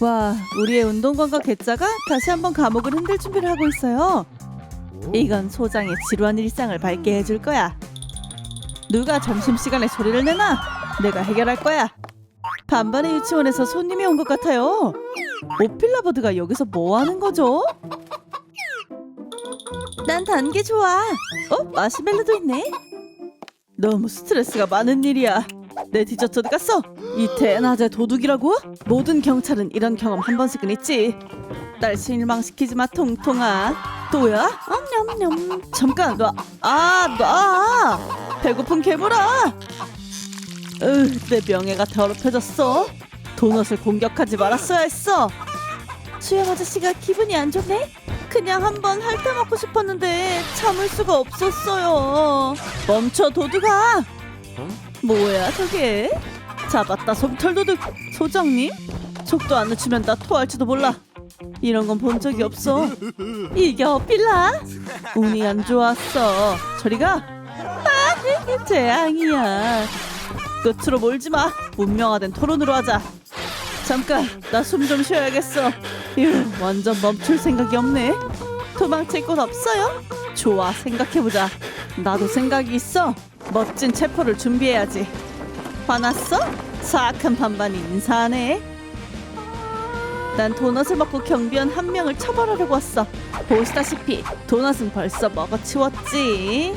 와, 우리의 운동권과 개짜가 다시 한번 감옥을 흔들 준비를 하고 있어요. 이건 소장의 지루한 일상을 밝게 해줄 거야. 누가 점심시간에 소리를 내나? 내가 해결할 거야. 반반의 유치원에서 손님이 온 것 같아요. 오필라버드가 여기서 뭐 하는 거죠? 난 단 게 좋아. 어? 마시멜로도 있네. 너무 스트레스가 많은 일이야. 내 디저트 어디 갔어? 이 대낮에 도둑이라고? 모든 경찰은 이런 경험 한 번씩은 있지. 날 실망시키지 마 통통아. 또야? 냠냠냠. 잠깐 놔. 아 놔. 배고픈 괴물아. 으, 내 명예가 더럽혀졌어. 도넛을 공격하지 말았어야 했어. 수영 아저씨가 기분이 안 좋네? 그냥 한번 핥아 먹고 싶었는데 참을 수가 없었어요. 멈춰 도둑아. 뭐야 저게? 잡았다 솜털 도둑. 소장님? 속도 안 늦추면 나 토할지도 몰라. 이런 건 본 적이 없어. 이겨 빌라. 운이 안 좋았어. 저리 가. 아, 재앙이야. 끝으로 몰지 마. 문명화된 토론으로 하자. 잠깐, 나 숨 좀 쉬어야겠어. 휴, 완전 멈출 생각이 없네. 도망칠 곳 없어요? 좋아, 생각해보자. 나도 생각이 있어. 멋진 체포를 준비해야지. 화났어? 사악한 반반이 인사하네. 난 도넛을 먹고 경비원 한 명을 처벌하려고 왔어. 보시다시피 도넛은 벌써 먹어치웠지.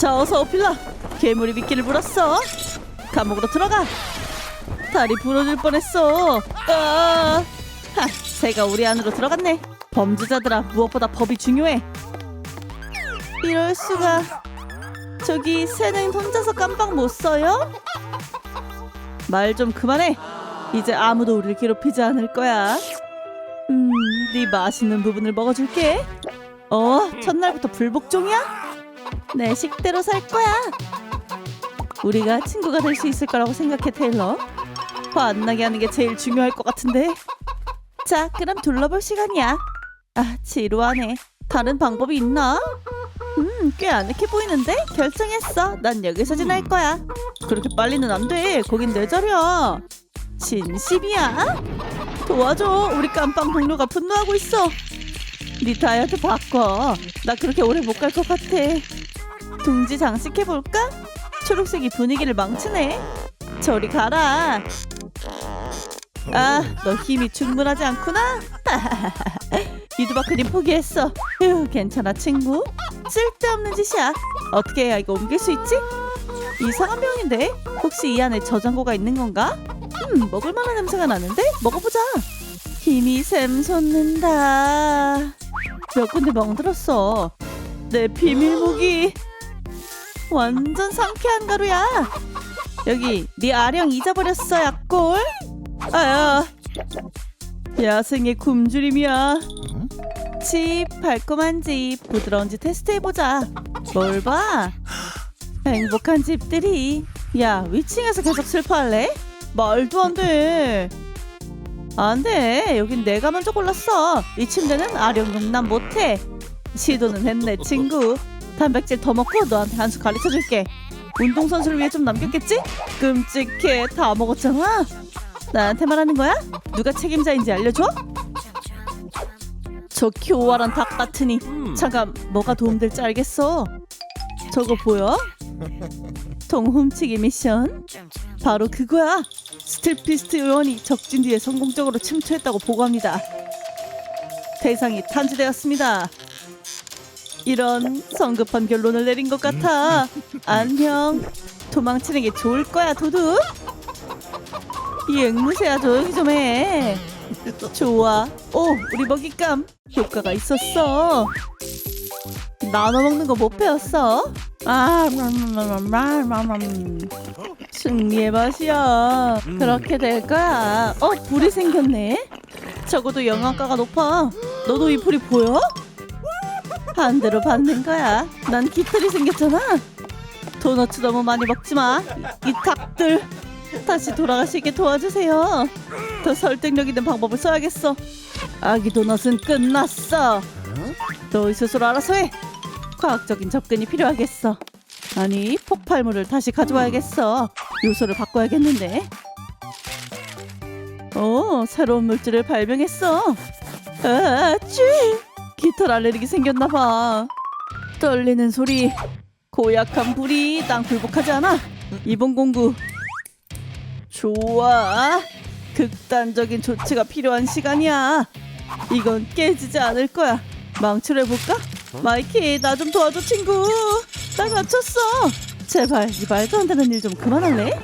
자 어서 오필라. 괴물이 미끼를 물었어. 감옥으로 들어가. 다리 부러질 뻔했어. 아, 하, 새가 우리 안으로 들어갔네. 범죄자들아 무엇보다 법이 중요해. 이럴 수가. 저기 새는 혼자서 깜빡 못 써요? 말 좀 그만해. 이제 아무도 우리를 괴롭히지 않을 거야. 음, 네 맛있는 부분을 먹어줄게. 어, 첫날부터 불복종이야? 내 식대로 살 거야. 우리가 친구가 될 수 있을 거라고 생각해, 테일러. 화 안 나게 하는 게 제일 중요할 것 같은데. 자, 그럼 둘러볼 시간이야. 아, 지루하네. 다른 방법이 있나? 음, 꽤 아늑해 보이는데? 결정했어. 난 여기서 지낼 거야. 그렇게 빨리는 안 돼. 거긴 내 자리야. 진심이야? 도와줘. 우리 깜빵 동료가 분노하고 있어. 네 다이어트 바꿔. 나 그렇게 오래 못 갈 것 같아. 둥지 장식해 볼까? 초록색이 분위기를 망치네. 저리 가라. 아, 너 힘이 충분하지 않구나. 유두바크님 포기했어. 휴, 괜찮아 친구. 쓸데없는 짓이야. 어떻게 해야 이거 옮길 수 있지? 이상한 병인데 혹시 이 안에 저장고가 있는 건가? 음, 먹을 만한 냄새가 나는데 먹어보자. 힘이 샘솟는다. 몇 군데 멍들었어. 내 비밀 무기. 완전 상쾌한 가루야. 여기 네 아령 잊어버렸어 약골. 아야. 야생의 굶주림이야. 집 달콤한 집 부드러운 집 테스트 해보자. 뭘 봐? 행복한 집들이. 야 위층에서 계속 슬퍼할래? 말도 안 돼. 안 돼. 여긴 내가 먼저 골랐어. 이 침대는 아령 용납 못해. 시도는 했네 친구. 단백질 더 먹고 너한테 한 수 가르쳐 줄게. 운동선수를 위해 좀 남겼겠지? 끔찍해. 다 먹었잖아. 나한테 말하는 거야? 누가 책임자인지 알려줘? 저 교활한 닭 같으니 잠깐 뭐가 도움될지 알겠어. 저거 보여? 통 훔치기 미션? 바로 그거야. 스틸피스트 요원이 적진 뒤에 성공적으로 침투했다고 보고합니다. 대상이 탐지되었습니다. 이런 성급한 결론을 내린 것 같아. 안녕. 도망치는 게 좋을 거야, 도둑. 이 앵무새야 조용히 좀 해. 좋아. 오, 우리 먹잇감 효과가 있었어. 나눠 먹는 거 못 배웠어? 아, 승리의 맛이야. 그렇게 될 거야. 어, 불이 생겼네. 적어도 영양가가 높아. 너도 이 불이 보여? 반대로 받는 거야. 난 깃털이 생겼잖아. 도넛 너무 많이 먹지 마. 이 닭들. 다시 돌아가시게 도와주세요. 더 설득력 있는 방법을 써야겠어. 아기 도넛은 끝났어. 너희 스스로 알아서 해. 과학적인 접근이 필요하겠어. 아니 폭발물을 다시 가져와야겠어. 요소를 바꿔야겠는데. 오, 새로운 물질을 발명했어. 아, 쥐! 깃털 알레르기 생겼나 봐. 떨리는 소리. 고약한 불이 땅 굴복하지 않아. 이번 공구. 좋아. 극단적인 조치가 필요한 시간이야. 이건 깨지지 않을 거야. 망치를 해볼까? 마이키, 나 좀 도와줘, 친구. 나 갇혔어. 제발, 이 말도 안 되는 일 좀 그만할래?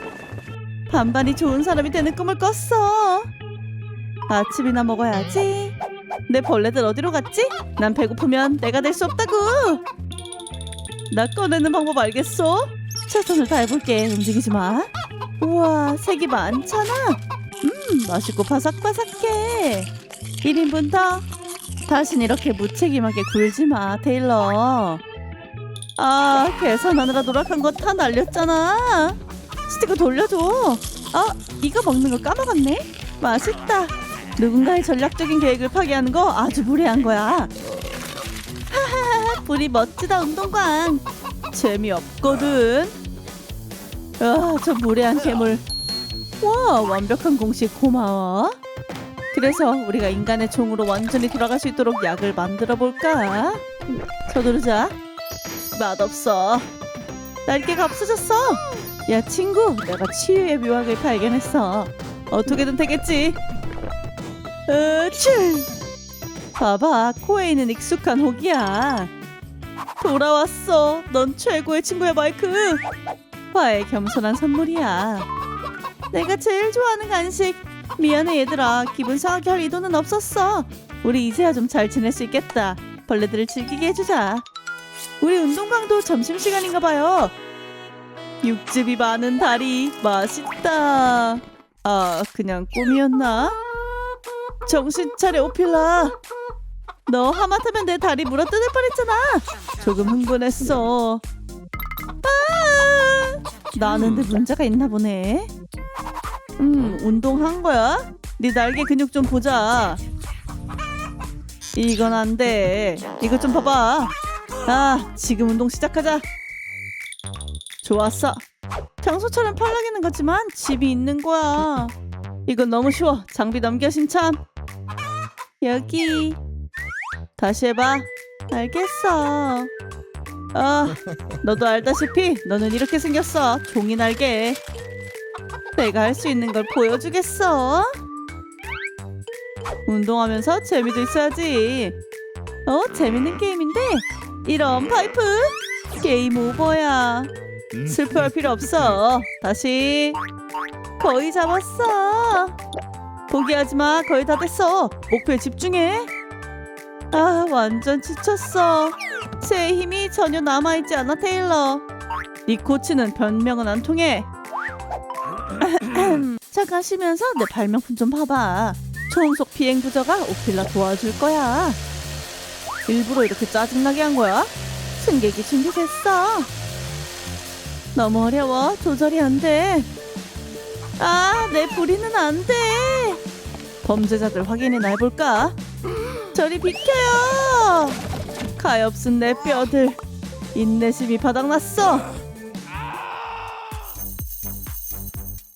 반반이 좋은 사람이 되는 꿈을 꿨어. 아침이나 먹어야지. 내 벌레들 어디로 갔지? 난 배고프면 내가 될 수 없다고. 나 꺼내는 방법 알겠어? 최선을 다해볼게. 움직이지 마. 우와, 색이 많잖아. 음, 맛있고 바삭바삭해. 1인분 더. 다신 이렇게 무책임하게 굴지 마, 테일러. 아, 계산하느라 노력한 거 다 날렸잖아. 스티커 돌려줘. 아, 이거 먹는 거 까먹었네. 맛있다. 누군가의 전략적인 계획을 파괴하는 거 아주 무례한 거야. 하하하, 불이 멋지다 운동광. 재미없거든. 아, 저 무례한 괴물. 와, 완벽한 공식 고마워. 그래서 우리가 인간의 종으로 완전히 돌아갈 수 있도록 약을 만들어 볼까? 서두르자. 맛없어. 날개가 없어졌어. 야 친구, 내가 치유의 묘학을 발견했어. 어떻게든 되겠지. 으치. 봐봐, 코에 있는 익숙한 혹이야. 돌아왔어. 넌 최고의 친구야, 마이크. 화의 겸손한 선물이야. 내가 제일 좋아하는 간식. 미안해 얘들아. 기분 상하게 할 의도는 없었어. 우리 이제야 좀 잘 지낼 수 있겠다. 벌레들을 즐기게 해주자. 우리 운동광도 점심시간인가 봐요. 육즙이 많은 다리 맛있다. 아, 그냥 꿈이었나? 정신 차려 오필라. 너 하마터면 내 다리 물어 뜯을 뻔했잖아. 조금 흥분했어. 아, 나는데 문제가 있나 보네. 음, 운동한 거야? 네 날개 근육 좀 보자. 이건 안 돼. 이거 좀 봐봐. 아, 지금 운동 시작하자. 좋았어. 평소처럼 펄럭이는 거지만 집이 있는 거야. 이건 너무 쉬워. 장비 넘겨 신참. 여기. 다시 해봐. 알겠어. 아, 너도 알다시피 너는 이렇게 생겼어. 종이 날개. 내가 할 수 있는 걸 보여주겠어. 운동하면서 재미도 있어야지. 어, 재밌는 게임인데 이런 파이프 게임 오버야. 슬퍼할 필요 없어. 다시 거의 잡았어. 포기하지 마. 거의 다 됐어. 목표에 집중해. 아, 완전 지쳤어. 새 힘이 전혀 남아있지 않아, 테일러. 네 코치는 변명은 안 통해. 잠깐 쉬면서 내 발명품 좀 봐봐. 초음속 비행 부저가 오필라 도와줄 거야. 일부러 이렇게 짜증나게 한 거야? 승객이 준비됐어. 너무 어려워. 조절이 안 돼. 아, 내 부리는 안 돼. 범죄자들 확인이나 해볼까? 저리 비켜요. 가엾은 내 뼈들. 인내심이 바닥났어.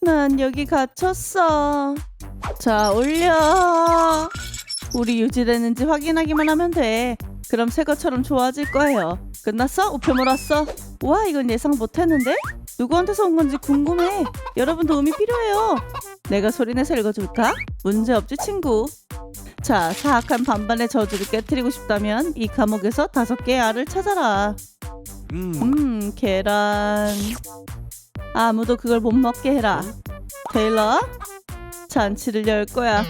난 여기 갇혔어. 자, 올려. 우리 유지되는지 확인하기만 하면 돼. 그럼 새 것처럼 좋아질 거예요. 끝났어? 우표물 왔어? 와, 이건 예상 못했는데? 누구한테서 온 건지 궁금해. 여러분 도움이 필요해요. 내가 소리내서 읽어줄까? 문제없지, 친구. 자, 사악한 반반의 저주를 깨뜨리고 싶다면 이 감옥에서 다섯 개의 알을 찾아라. 음, 계란. 아무도 그걸 못 먹게 해라. 테일러, 잔치를 열 거야.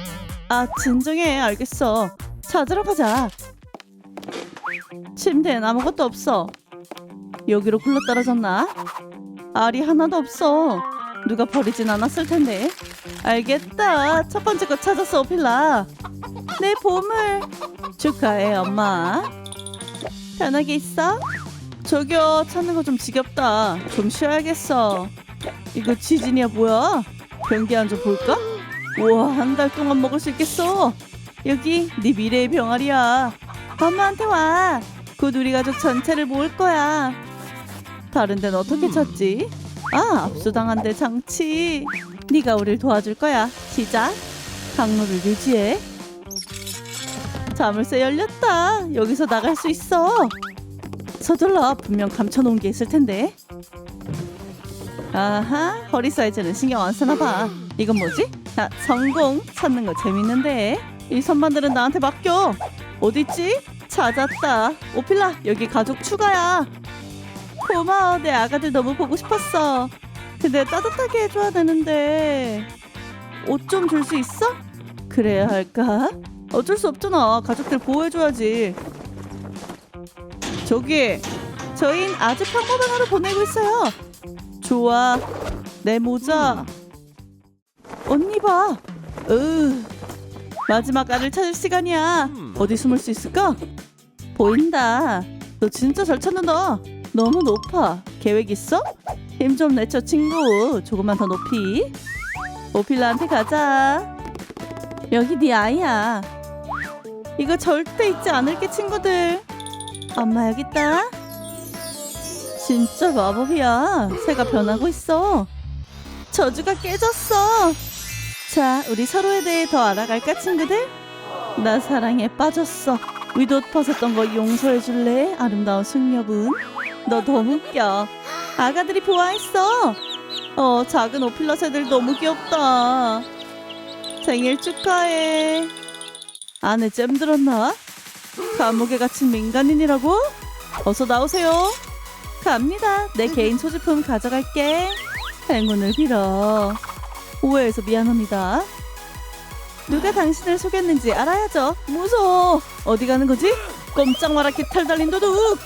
아, 진정해. 알겠어. 찾으러 가자. 침대엔 아무것도 없어. 여기로 굴러 떨어졌나? 알이 하나도 없어. 누가 버리진 않았을 텐데. 알겠다. 첫 번째 거 찾았어, 오필라. 내 보물. 축하해, 엄마. 편하게 있어? 저기요, 찾는 거 좀 지겹다. 좀 쉬어야겠어. 이거 지진이야, 뭐야? 변기 한점 볼까? 우와, 한 달 동안 먹을 수 있겠어. 여기 네 미래의 병아리야. 엄마한테 와. 곧 우리 가족 전체를 모을 거야. 다른 데는 어떻게 찾지? 아, 압수당한 데 장치. 네가 우릴 도와줄 거야. 시작. 항로를 유지해. 자물쇠 열렸다. 여기서 나갈 수 있어. 서둘러. 분명 감춰놓은 게 있을 텐데. 아하, 허리 사이즈는 신경 안 쓰나 봐. 이건 뭐지? 아, 성공. 찾는 거 재밌는데. 이 선반들은 나한테 맡겨. 어딨지? 찾았다. 오필라, 여기 가족 추가야. 고마워. 내 아가들 너무 보고 싶었어. 근데 따뜻하게 해줘야 되는데. 옷 좀 줄 수 있어? 그래야 할까? 어쩔 수 없잖아. 가족들 보호해줘야지. 저기, 저흰 아주 평범한 하루 보내고 있어요. 좋아. 내 모자. 언니 봐. 으. 마지막 알을 찾을 시간이야. 어디 숨을 수 있을까? 보인다. 너 진짜 잘 찾는다. 너무 높아. 계획 있어? 힘 좀 내쳐 친구. 조금만 더 높이. 오필라한테 가자. 여기 네 아이야. 이거 절대 잊지 않을게 친구들. 엄마 여기 있다. 진짜 마법이야. 새가 변하고 있어. 저주가 깨졌어. 자, 우리 서로에 대해 더 알아갈까 친구들? 나 사랑에 빠졌어. 위옷 벗었던 거 용서해 줄래? 아름다운 숙녀분. 너 너무 웃겨. 아가들이 좋아했어. 어, 작은 오필라 새들 너무 귀엽다. 생일 축하해. 안에 잼 들었나? 감옥에 갇힌 민간인이라고? 어서 나오세요. 갑니다. 내 개인 소지품 가져갈게. 행운을 빌어. 오해해서 미안합니다. 누가 당신을 속였는지 알아야죠. 무서워. 어디 가는 거지? 꼼짝 마라 깃털 달린 도둑.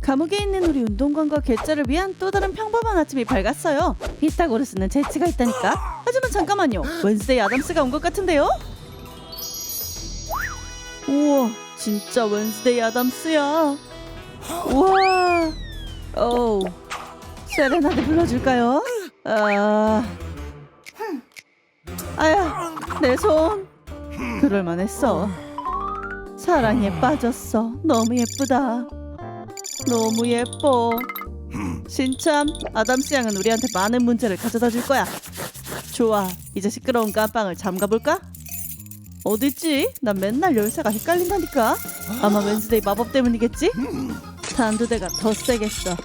감옥에 있는 우리 운동관과 괴짜를 위한 또 다른 평범한 아침이 밝았어요. 피타고라스는 재치가 있다니까. 하지만 잠깐만요. 웬스데이 아담스가 온 것 같은데요? 우와, 진짜 웬스데이 아담스야. 우와. 오. 세레나데 불러줄까요? 아. 아야, 내 손. 그럴만했어. 사랑에 빠졌어. 너무 예쁘다. 너무 예뻐. 신참, 아담스 양은 우리한테 많은 문제를 가져다 줄 거야. 좋아, 이제 시끄러운 깜빵을 잠가볼까? 어딨지? 난 맨날 열쇠가 헷갈린다니까. 아마 웬스데이 마법 때문이겠지? 단두대가 더 세겠어.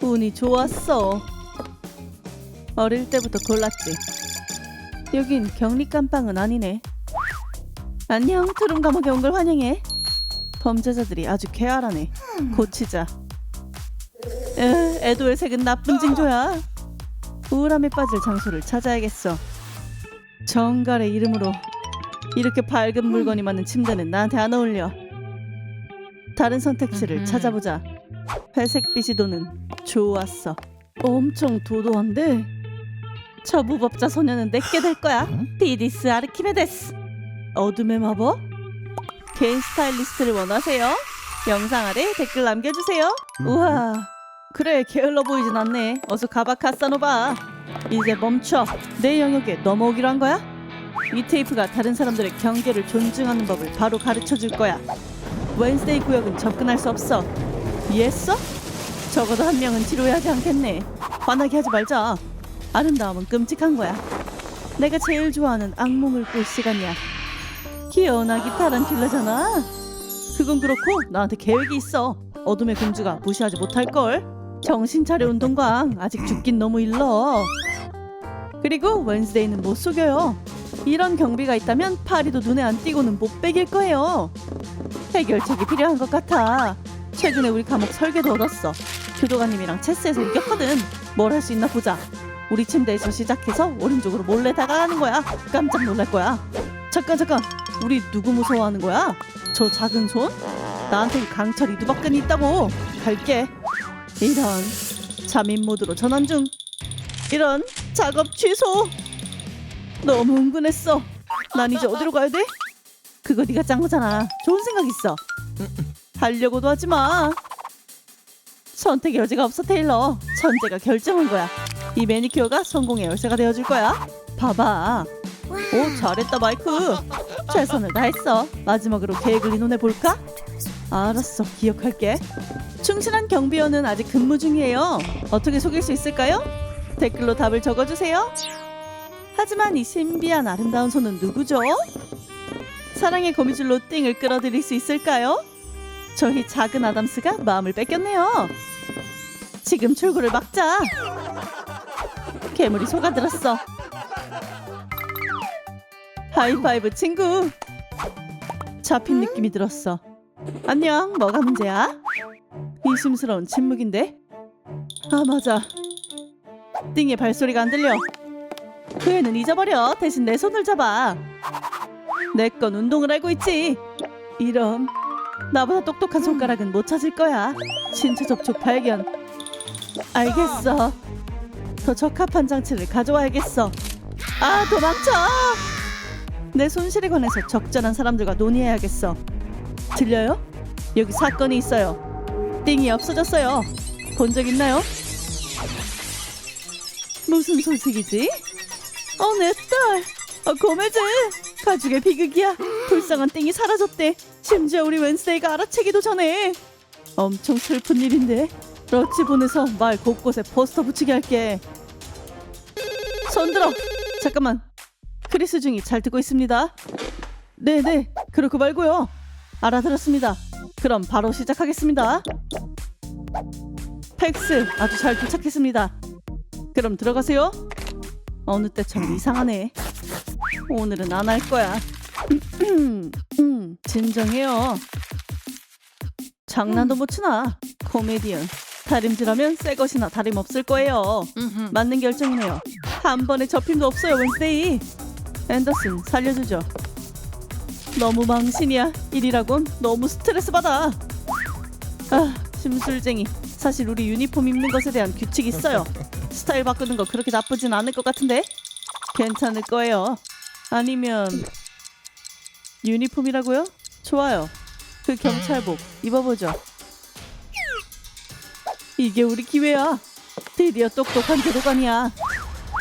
운이 좋았어. 어릴 때부터 골랐지. 여긴 격리 깜빵은 아니네. 안녕, 투룸 감옥에 온 걸 환영해. 범죄자들이 아주 쾌활하네. 고치자. 에, 에도의 색은 나쁜 징조야. 우울함에 빠질 장소를 찾아야겠어. 정갈의 이름으로 이렇게 밝은 물건이 많은 침대는 나한테 안 어울려. 다른 선택지를. 찾아보자. 회색빛이 도는 좋았어. 엄청 도도한데 저 무법자 소녀는 내게 될 거야. 디디스 아르키메데스. 어둠의 마법? 개인 스타일리스트를 원하세요? 영상 아래 댓글 남겨주세요. 우와. 그래 게을러 보이진 않네. 어서 가봐 카사노바. 이제 멈춰. 내 영역에 넘어오기로 한 거야? 이 테이프가 다른 사람들의 경계를 존중하는 법을 바로 가르쳐 줄 거야. 웬스데이 구역은 접근할 수 없어. 이해했어? 적어도 한 명은 뒤로야 하지 않겠네. 화나게 하지 말자. 아름다움은 끔찍한 거야. 내가 제일 좋아하는 악몽을 꿀 시간이야. 귀여운 아기 타란툴라잖아. 그건 그렇고 나한테 계획이 있어. 어둠의 공주가 무시하지 못할 걸. 정신 차려 운동광. 아직 죽긴 너무 일러. 그리고 웬스데이는 못 속여요. 이런 경비가 있다면 파리도 눈에 안 띄고는 못 베길 거예요. 해결책이 필요한 것 같아. 최근에 우리 감옥 설계도 얻었어. 교도관님이랑 체스에서 이겼거든. 뭘 할 수 있나 보자. 우리 침대에서 시작해서 오른쪽으로 몰래 다가가는 거야. 깜짝 놀랄 거야. 잠깐 잠깐. 우리 누구 무서워하는 거야? 저 작은 손? 나한텐 강철 이두박근이 있다고. 갈게. 이런 잠인 모드로 전환 중. 이런 작업 취소. 너무 은근했어. 난 이제 어디로 가야 돼? 그거 네가 짠 거잖아. 좋은 생각 있어. 하려고도 하지 마. 선택 여지가 없어 테일러. 천재가 결정한 거야. 이 매니큐어가 성공의 열쇠가 되어줄 거야. 봐봐. 오 잘했다 마이크. 최선을 다했어. 마지막으로 계획을 의논해 볼까? 알았어 기억할게. 충실한 경비원은 아직 근무 중이에요. 어떻게 속일 수 있을까요? 댓글로 답을 적어주세요. 하지만 이 신비한 아름다운 손은 누구죠? 사랑의 거미줄로 띵을 끌어들일 수 있을까요? 저희 작은 아담스가 마음을 뺏겼네요. 지금 출구를 막자. 괴물이 속아들었어. 하이파이브 친구. 잡힌 느낌이 들었어. 안녕, 뭐가 문제야? 의심스러운 침묵인데? 아, 맞아. 띵의 발소리가 안 들려. 그 애는 잊어버려. 대신 내 손을 잡아. 내 건 운동을 알고 있지. 이런. 나보다 똑똑한 손가락은 못 찾을 거야. 신체 접촉 발견. 알겠어. 더 적합한 장치를 가져와야겠어. 아, 도망쳐! 내 손실에 관해서 적절한 사람들과 논의해야겠어. 들려요? 여기 사건이 있어요. 띵이 없어졌어요. 본 적 있나요? 무슨 소식이지? 어, 내 딸. 어, 고매즈. 가죽의 비극이야. 불쌍한 띵이 사라졌대. 심지어 우리 웬스데이가 알아채기도 전에. 엄청 슬픈 일인데. 러치 보내서 말 곳곳에 포스터 붙이게 할게. 손들어. 잠깐만. 크리스 중이 잘 듣고 있습니다. 네네. 그렇고 말고요. 알아들었습니다. 그럼 바로 시작하겠습니다. 팩스 아주 잘 도착했습니다. 그럼 들어가세요. 어느 때처럼 이상하네. 오늘은 안 할 거야. 음, 진정해요. 장난도 못 치나. 코미디언. 다림질하면 새 것이나 다름없을 거예요. 맞는 결정이네요. 한 번에 접힘도 없어요, 웬스데이. 앤더슨 살려주죠. 너무 망신이야. 일이라곤 너무 스트레스 받아. 아, 심술쟁이. 사실 우리 유니폼 입는 것에 대한 규칙이 있어요. 스타일 바꾸는 거 그렇게 나쁘진 않을 것 같은데? 괜찮을 거예요. 아니면 유니폼이라고요? 좋아요. 그 경찰복 입어보죠. 이게 우리 기회야. 드디어 똑똑한 교도관이야.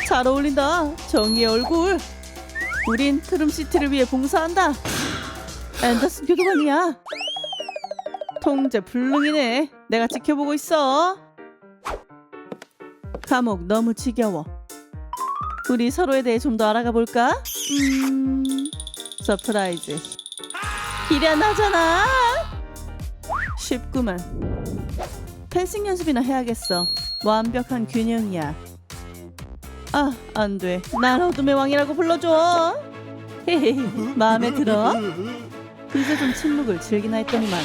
잘 어울린다. 정의의 얼굴. 우린 트름시티를 위해 봉사한다. 앤더슨 교도관이야. 통제 불능이네. 내가 지켜보고 있어. 감옥 너무 지겨워. 우리 서로에 대해 좀 더 알아가 볼까? 음, 서프라이즈. 기련하잖아. 쉽구만. 펜싱 연습이나 해야겠어. 완벽한 균형이야. 아, 안 돼. 날 어둠의 왕이라고 불러줘. 헤헤, 마음에 들어? 이제 좀 침묵을 즐기나 했더니만.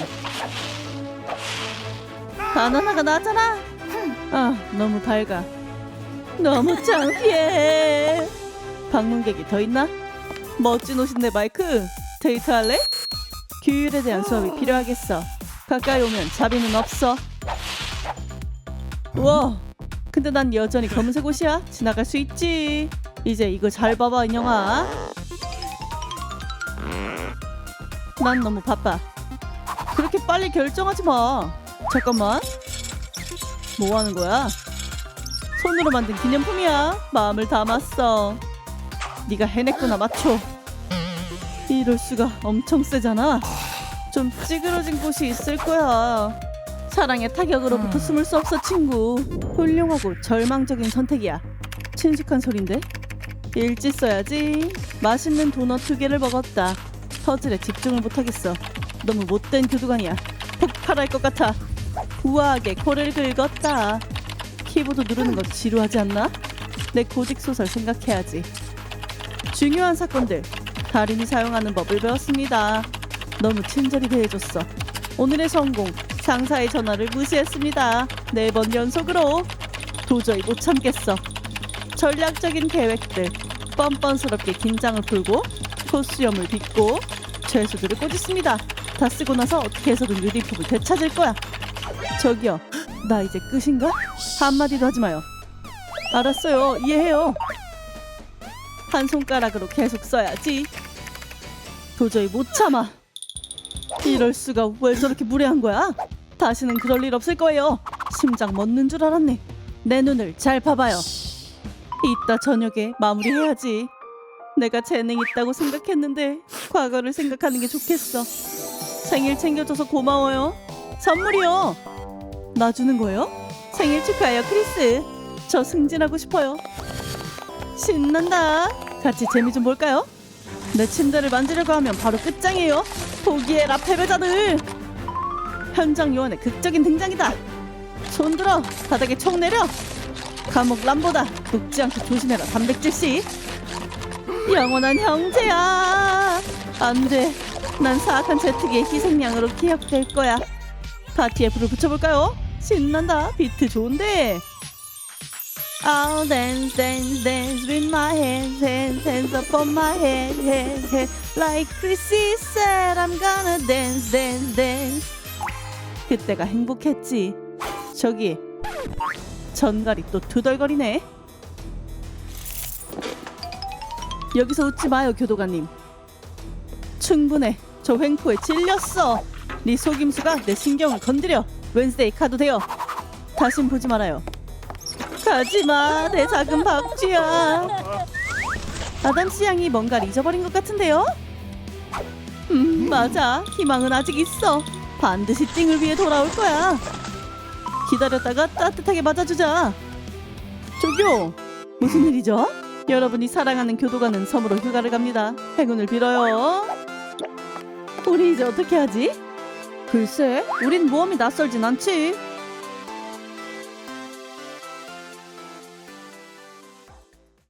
바나나가 나잖아. 아, 너무 밝아. 너무 창피해. 방문객이 더 있나? 멋진 옷인데 마이크. 데이트할래? 규율에 대한 수업이 필요하겠어. 가까이 오면 자비는 없어. 와, 근데 난 여전히 검은색 옷이야. 지나갈 수 있지. 이제 이거 잘 봐봐 인형아. 난 너무 바빠. 그렇게 빨리 결정하지 마. 잠깐만. 뭐 하는 거야? 손으로 만든 기념품이야. 마음을 담았어. 네가 해냈구나, 맞춰. 이럴 수가 엄청 세잖아. 좀 찌그러진 곳이 있을 거야. 사랑의 타격으로부터 숨을 수 없어, 친구. 훌륭하고 절망적인 선택이야. 친숙한 소린데? 일지 써야지. 맛있는 도넛 두 개를 먹었다. 퍼즐에 집중을 못하겠어. 너무 못된 교도관이야. 폭발할 것 같아. 우아하게 코를 긁었다. 키보드 누르는 거 지루하지 않나? 내 고직 소설 생각해야지. 중요한 사건들. 달인이 사용하는 법을 배웠습니다. 너무 친절히 대해줬어. 오늘의 성공. 상사의 전화를 무시했습니다. 네 번 연속으로. 도저히 못 참겠어. 전략적인 계획들. 뻔뻔스럽게 긴장을 풀고 코수염을 빗고 죄수들을 꼬집습니다. 다 쓰고 나서 어떻게 해서든 유니폼을 되찾을 거야. 저기요, 나 이제 끝인가? 한마디도 하지 마요. 알았어요, 이해해요. 한 손가락으로 계속 써야지. 도저히 못 참아. 이럴 수가 왜 저렇게 무례한 거야? 다시는 그럴 일 없을 거예요. 심장 멎는 줄 알았네. 내 눈을 잘 봐봐요. 이따 저녁에 마무리해야지. 내가 재능 있다고 생각했는데 과거를 생각하는 게 좋겠어. 생일 챙겨줘서 고마워요. 선물이요. 나 주는 거예요? 생일 축하해요, 크리스. 저 승진하고 싶어요. 신난다. 같이 재미 좀 볼까요? 내 침대를 만지려고 하면 바로 끝장이에요. 포기해라 패배자들. 현장 요원의 극적인 등장이다. 손 들어 바닥에 총 내려. 감옥 람보다 눕지 않게 조심해라 단백질 씨. 영원한 형제야. 안 돼. 난 사악한 제트기의 희생양으로 기억될 거야. 파티에 불을 붙여볼까요? 신난다. 비트 좋은데. I'll dance, dance, dance with my hands, hands, hands up on my head, head, head. Like Chrissy said, I'm gonna dance, dance, dance. 그때가 행복했지. 저기 전갈이 또 투덜거리네. 여기서 웃지 마요, 교도관님. 충분해. 저 횡포에 질렸어. 네 속임수가 내 신경을 건드려. 웬스데이 카드 되어. 다신 보지 말아요. 가지마, 내 작은 박쥐야. 아담 씨 양이 뭔가를 잊어버린 것 같은데요? 음, 맞아. 희망은 아직 있어. 반드시 띵을 위해 돌아올 거야. 기다렸다가 따뜻하게 맞아주자. 저기요, 무슨 일이죠? 여러분이 사랑하는 교도관은 섬으로 휴가를 갑니다. 행운을 빌어요. 우리 이제 어떻게 하지? 글쎄, 우린 모험이 낯설진 않지.